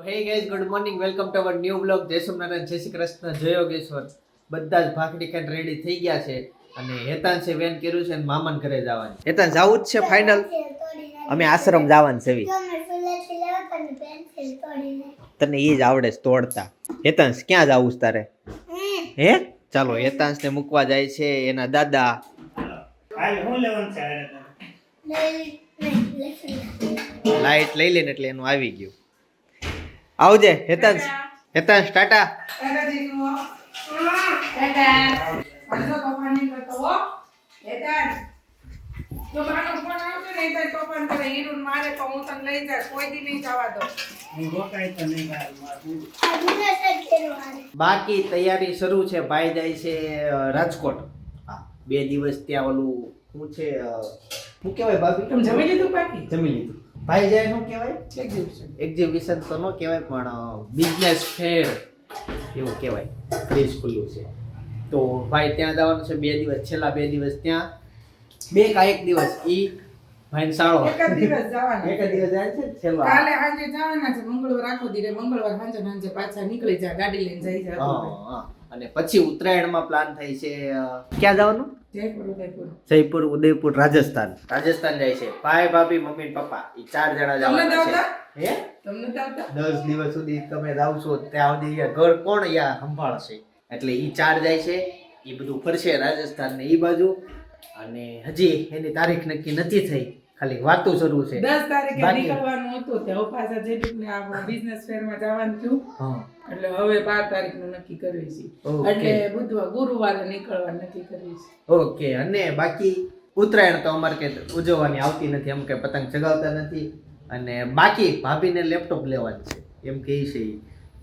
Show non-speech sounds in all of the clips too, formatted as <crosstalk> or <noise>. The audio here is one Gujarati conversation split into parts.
તો hey good morning welcome to our new blog જય સોમનારાયણ જય શ્રી કૃષ્ણ જય યોગેશ્વર. બધા જ ભાખરી ખાઈને રેડી થઈ ગયા છે અને હેતાંશે વેન કર્યું છે અને મામાન ઘરે જવાનું હેતાન જવું જ છે ફાઇનલ અમે આશ્રમ જવાનું છે તને એ જ આવડે છે તોડતા. હેતાંશ ક્યાં જવું છે તારે? હે? ચાલો હેતાંશ ને મૂકવા જાય છે એના દાદા. છે? લાઈટ લઈ લઈને એટલે એનું આવી ગયું. આવજે હેતાંશ. હેતાંશ ટાટા. બાકી તૈયારી શરૂ છે ભાઈ જાય છે રાજકોટ. બે દિવસ ત્યાં ઓલું શું છે શું કહેવાય ભાભી તમે જમી લીધું બાકી? જમી લીધું. ભાઈ જાય નું કહેવાય? એક્ઝિબિશન એક્ઝિબિશન તો ન કહેવાય પણ બિઝનેસ ફેર એવું કહેવાય. ફ્રીજ ખુલ્લું છે. તો ભાઈ ત્યાં જવાનું છે બે દિવસ. છેલ્લા બે દિવસ ત્યાં. બે કા એક દિવસ ઈ ભાઈ સાળો એક દિવસ જવાના એક દિવસ જાય છે છેલ્લા. કાલે સાંજે જવાના છે. મંગળવાર આખો દીરે મંગળવાર સાંજે સાંજે પાછા નીકળી જાય ગાડી લઈને જઈ જાય. અને પછી ઉત્તરાયણમાં પ્લાન થાય છે ક્યાં જવાનું? જયપુર ઉદયપુર. રાજસ્થાન. રાજસ્થાન જાય છે. ભાઈ ભાભી મમ્મી પપ્પા એ ચાર જણા જવાના છે. હે? તમને દસ દિવસ સુધી તમે આવશો ત્યાં સુધી ઘર કોણ યા સંભાળશે? એટલે એ ચાર જાય છે એ બધું ફરશે રાજસ્થાન ને એ બાજુ. અને હજી એની તારીખ નક્કી નથી થઈ. ખાલી વાતો શરૂ છે. દસ તારીખે નીકળવાનું હતું તે પાછા જેટલું આ બિઝનેસ ફેરમાં જવાનું થયું. એટલે હવે બાર તારીખનું નક્કી કર્યું છે એટલે બુધવાર ગુરુવારે નીકળવાનું નક્કી કર્યું છે ઓકે અને બાકી ઉત્તરાયણ તો અમારે કે ઉજવવાની આવતી નથી એમ કે પતંગ ચગાવતા નથી. અને બાકી ભાભીને લેપટોપ લેવાનું છે. એમ કહે છે.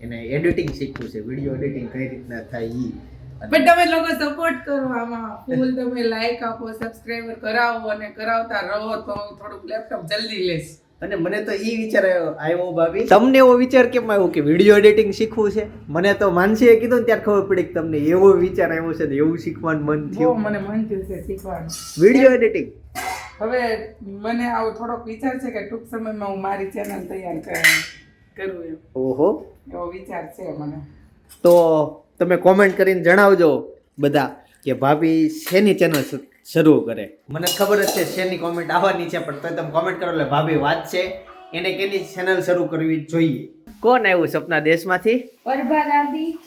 એને એડિટિંગ શીખવું છે વીડિયો એડિટિંગ કઈ રીતના થાય અને પણ તમે લોકો સપોર્ટ કરો આમાં. ફૂલ તમે લાઈક આપો સબસ્ક્રાઇબર કરાવો અને કરાવતા રહો તો હું થોડુંક લેપટોપ જલ્દી લઈશ. અને મને તો એ વિચાર આવ્યો આવ્યો ભાભી. તમને એવો વિચાર કેમ આવ્યો કે વીડિયો એડિટિંગ શીખવું છે? મને તો માનસીએ કીધું ને ત્યારે ખબર પડી કે તમને એવો વિચાર આવ્યો છે ને એવું શીખવાનું મન થયું. મને મન થયું છે શીખવાનું. વીડિયો એડિટિંગ હવે મને આવો થોડોક વિચાર છે કે ટૂંક સમયમાં હું મારી ચેનલ તૈયાર કર- કરું એમ. ઓહો. એવો વિચાર છે મને. તો તમે કોમેન્ટ કરીને જણાવજો બધા કે ભાભી શેની ચેનલ શરૂ કરે. મને ખબર જ છે શેની કોમેન્ટ આવવાની છે પણ તો તમે કોમેન્ટ કરો એટલે ભાભી વાત છે. એને કેની ચેનલ શરૂ કરવી જોઈએ? કોણ આવ્યું સપના દેશમાંથી? પરભા દાદી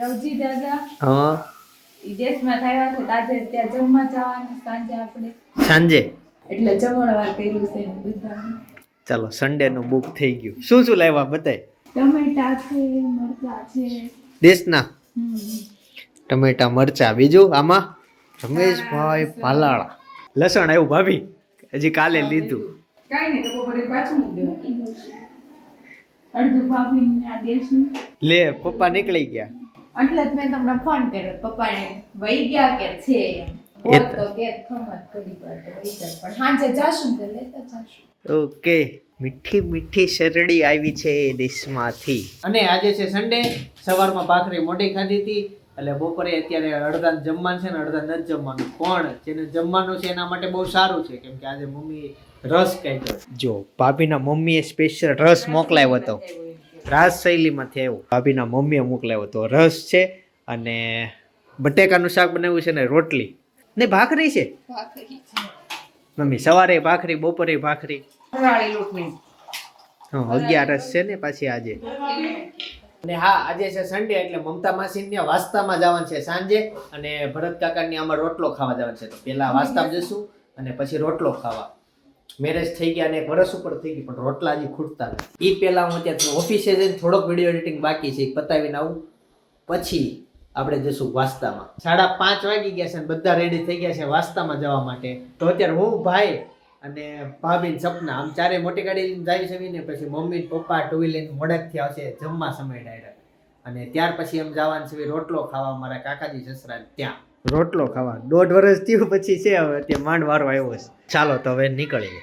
રવજી દાદા. હા. દેશમાં થયા છે આજે ત્યાં જમવા જવાનું સાંજે આપણે. સાંજે? એટલે જમણવાર કર્યું છે બધા ચાલો સન્ડે નું બુક થઈ ગયું. શું શું લાવ્યા બતાય ટમેટા છે મરચા છે. દેશના. ટમેટા મરચા બીજું આમાં? રમેશભાઈ પાલાળા. લસણ આવ્યું ભાભી? હજી કાલે લીધું. લે પપ્પા નીકળી ગયા. એટલે જ મેં તમને ફોન કર્યો. પપ્પાને વહી કે છે? ઓકે. મીઠી મીઠી શરડી આવી છે એ દેશમાંથી અને આજે છે સન્ડે સવારમાં ભાખરી મોટી ખાધી હતી એટલે બપોરે અત્યારે અડધા જમવાનું છે ને અડધા નથી જમવાનું. પણ જેને જમવાનું છે એના માટે બહુ સારું છે કેમ કે આજે મમ્મી રસ કાઢ્યો જો ભાભીના મમ્મીએ સ્પેશિયલ રસ મોકલાવ્યો હતો. રાસ શૈલીમાંથી આવ્યો. ભાભીના મમ્મીએ મોકલાવ્યો હતો. રસ છે અને બટેકાનું શાક બનાવ્યું છે ને રોટલી. ને ભાખરી છે. મમ્મી સવારે ભાખરી બપોરે ભાખરી. લોટની અગિયારસ છે ને પાછી આજે. અને હા આજે છે સન્ડે એટલે મમતા માસી વાસ્તામાં જવાનું છે સાંજે અને ભરત કાકાની આમાં રોટલો ખાવા જવાનું છે. તો પેલા વાસ્તામાં જઈશું અને પછી રોટલો ખાવા. મેરેજ થઈ ગયા અને એક વર્ષ ઉપર થઈ ગઈ પણ રોટલા હજી ખૂટતા નથી. એ પહેલા હું અત્યારે ઓફિસે જઈને થોડોક વીડિયો એડિટિંગ બાકી છે પતાવીને આવું. પછી આપણે જઈશું વાસ્તામાં. સાડા પાંચ વાગી ગયા છે બધા રેડી થઈ ગયા છે વાસ્તામાં જવા માટે. તો અત્યારે હું ભાઈ અને ભાભી ને સપના. આમ ચારે મોટી ગાડી લઈને જાય છે ને પછી મમ્મી પપ્પા ટુ વ્હીલર મોડકથી આવશે જમવા સમય ડાયરેક્ટ અને ત્યાર પછી એમ જવાનું છે રોટલો ખાવા મારા કાકાજી સસરા ત્યાં. રોટલો ખાવા. દોઢ વર્ષ થયું પછી છે હવે ત્યાં માંડ વારો આવ્યો છે. ચાલો તો હવે નીકળીએ.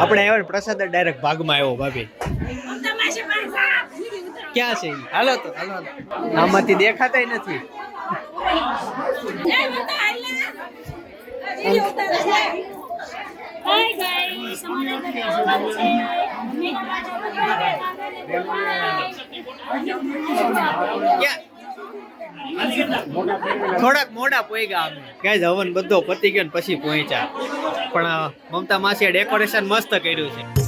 આપણે આવ્યો ને પ્રસાદ ડાયરેક્ટ ભાગમાં આવ્યો ભાભી. ક્યાં છે? હાલો તો હાલો. આમાંથી દેખાતાય નથી. થોડાક મોડા પોઈગા અમે. ગાઈઝ હવન બધો પતી ગયો ને પછી પહોંચ્યા પણ મમતા માસીએ ડેકોરેશન મસ્ત કર્યું છે.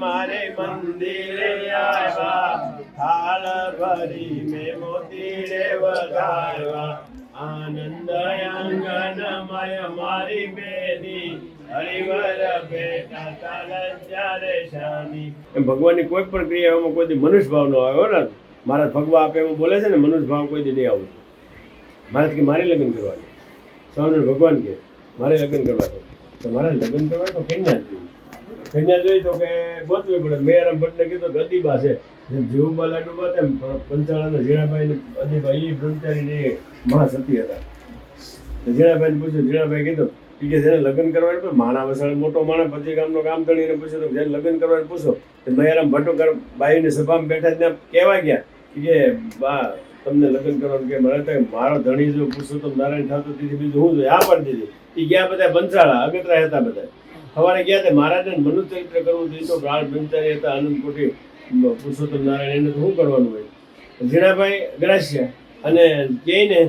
મારે મંદિરે આવ્યા. હાલ ભરી મેં મોતીરે વધારવા આનંદ આંગણમય મારી બેની. હરિવર બેટા જ્યારે શાની એમ ભગવાનની કોઈ પણ ક્રિયાઓમાં કોઈ મનુષ્ય ભાવ ન આવ્યો ને. મારા ભગવા આપે એમ બોલે છે ને મનુષ્ય ભાવ કોઈ દી નહીં આવું મારે કે, મારે લગ્ન કરવાની સ્વામી ભગવાન કે, મારે લગ્ન કરવા તો મારે લગ્ન કરવા તો કન્યા જ કન્યા જોઈ તો કે ગોતવી પડે. મેયરામ ભટ્ટને કીધું કે છે. જેમ જીવુબા લાડુબા તેમ પંચાળાના ઝીણાભાઈ અદીબા એ બ્રહ્મચારી મહાસતી હતા. તો ઝીણાભાઈને પૂછ્યું, ઝીણાભાઈ કીધું કે જેને લગ્ન કરવાનું પણ માણા વસાડે મોટો માણસ, પછી ગામનો કામ ધણીને પૂછ્યું તો જેને લગ્ન કરવાનું પૂછો, તો મયારામ ભટ્ટોકર બાઈને સભામાં બેઠા ત્યાં કહેવા ગયા કે બા, તમને લગ્ન કરવાનું કે મળે તો મારો ધણી જો પુરુષોત્તમ નારાયણ ઠાકોર તેથી બીજું હું જોઈએ. આ પણ દીધી. એ ગયા બધા બંસાળા અગતરા હતા બધા. સવારે ગયા તે મહારાજને મનુ ચરિત્ર કરવું જોઈએ તો ગાળ બ્રહ્મચારી હતા, આનંદ કોટી પુરુષોત્તમ નારાયણ એને શું કરવાનું હોય? ઝીણાભાઈ ગ્રાસ્ય અને જઈને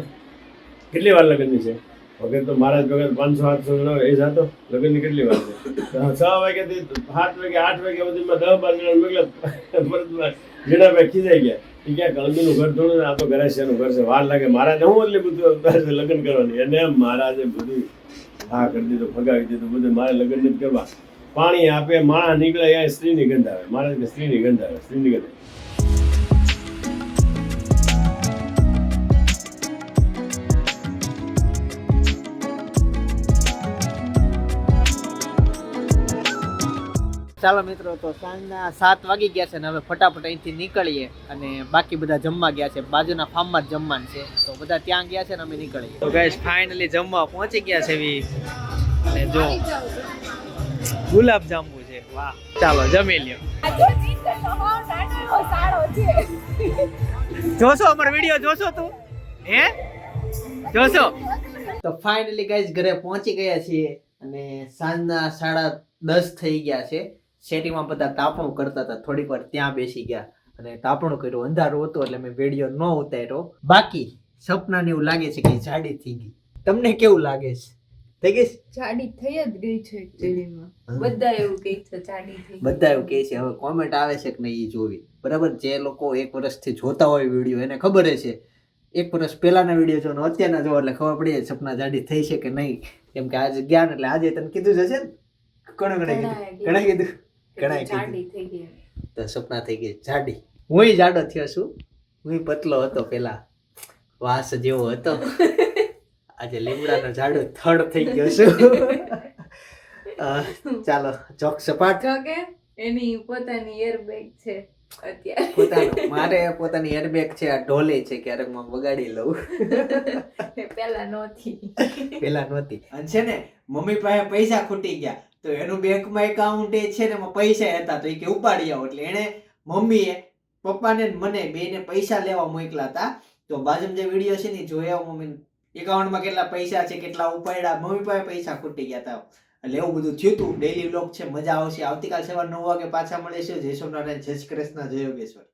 કેટલી વાર લગ્નની છે? વગર તો મહારાજ વગર પાંચસો, આઠસો એ જાતો લગ્નની કેટલી વાર છે? છ વાગ્યાથી સાત વાગે આઠ વાગ્યા સુધીમાં દસ બાર જણા મોકલ્યા ઝીણાભાઈ ખીજાઈ ગયા. એ ક્યાં કલમીનું ઘર થોડું આ તો ગરાસિયાનું ઘર છે, વાર લાગે. મહારાજ હું એટલે બધું લગ્ન કરવાની? એમ મહારાજે બધું હા કરી દીધું ફગાવી દીધું, બધું મારે લગ્ન નથી કરવા. પાણી આપે માણસ નીકળે એ સ્ત્રીની ગંધ આવે. મારે સ્ત્રીની ગંધ આવે, સ્ત્રીની ગંધ. ચાલો મિત્રો તો સાંજના સાત વાગી ગયા છે ને હવે ફટાફટ અહીંથી નીકળીએ અને બાકી બધા જમવા ગયા છે. બાજુના ફાર્મમાં જ જમવાનું છે. તો બધા ત્યાં ગયા છે ને અમે નીકળીએ. તો ગાઈસ ફાઇનલી જમવા પહોંચી ગયા છે એવી અને જો ગુલાબ જાંબુ છે. વાહ. ચાલો જમી લ્યો. જોશો અમારો વીડિયો જોશો તું? હે? જોશો? તો ફાઇનલી ગાઈસ ઘરે પહોંચી ગયા છીએ અને સાંજના સાડા દસ થઈ ગયા છે. શેરીમાં બધા તાપણું કરતા હતા. થોડીક વાર ત્યાં બેસી ગયા અને તાપણું કર્યું. અંધારું હતું એટલે મેં વીડિયો ન ઉતાર્યો. બાકી સપનાને એવું લાગે છે કે જાડી થઈ ગઈ. તમને કેવું લાગે છે? થઈ ગઈ જાડી થઈ જ ગઈ છે એકચ્યુઅલીમાં બધા એવું કહે છે જાડી થઈ બધા એવું કહે છે. હવે કોમેન્ટ આવે છે કે નહીં એ જોવી. બરાબર? જે લોકો એક વર્ષથી જોતા હોય વીડિયો એને ખબર છે એક વર્ષ પહેલાના વીડિયો જો અત્યારના જો એટલે ખબર પડી જાય સપના જાડી થઈ છે કે નહીં. કેમ કે આજે જ્ઞાન એટલે આજે તને કીધું જ હશે ને? ઘણું ઘણે કીધું. ઘણા કીધું. જાડી થઈ ગઈ તો સપના થઈ ગઈ જાડી હું જાડો થયો છું. હું પતલો હતો પેલા. વાસ જેવો હતો. <laughs> આજે લીમડાનો જાડો થડ થઈ ગયો છું. <laughs> ચાલો જોક સપાટ. કે એની પોતાની એરબેગ છે અત્યારે. પોતાનું <laughs> મારે પોતાની એરબેગ છે આ ઢોલે છે ક્યારેક હું વગાડી લઉં. પેલા નહોતી પેલા નહોતી અને છે ને મમ્મી પાસે પૈસા ખૂટી ગયા. તો એનું બેંકમાં એકાઉન્ટ એ છે ને એમાં પૈસા હતા તો એ કે ઉપાડી આવો. એટલે એને મમ્મીએ, પપ્પાને મને બેને પૈસા લેવા મોકલા હતા. તો બાજુમાં જે વીડિયો છે ને જોઈ જોયા મમ્મી એકાઉન્ટમાં કેટલા પૈસા છે, કેટલા ઉપાડ્યા, મમ્મી પાસે પૈસા ખૂટી ગયા હતા. એટલે એવું બધું થયું હતું ડેલી વ્લોગ છે, મજા આવશે. આવતીકાલ સવાર નવ વાગે પાછા મળીશું જય સોમનારાયણ, જય શ્રી કૃષ્ણ, જય યોગેશ્વર.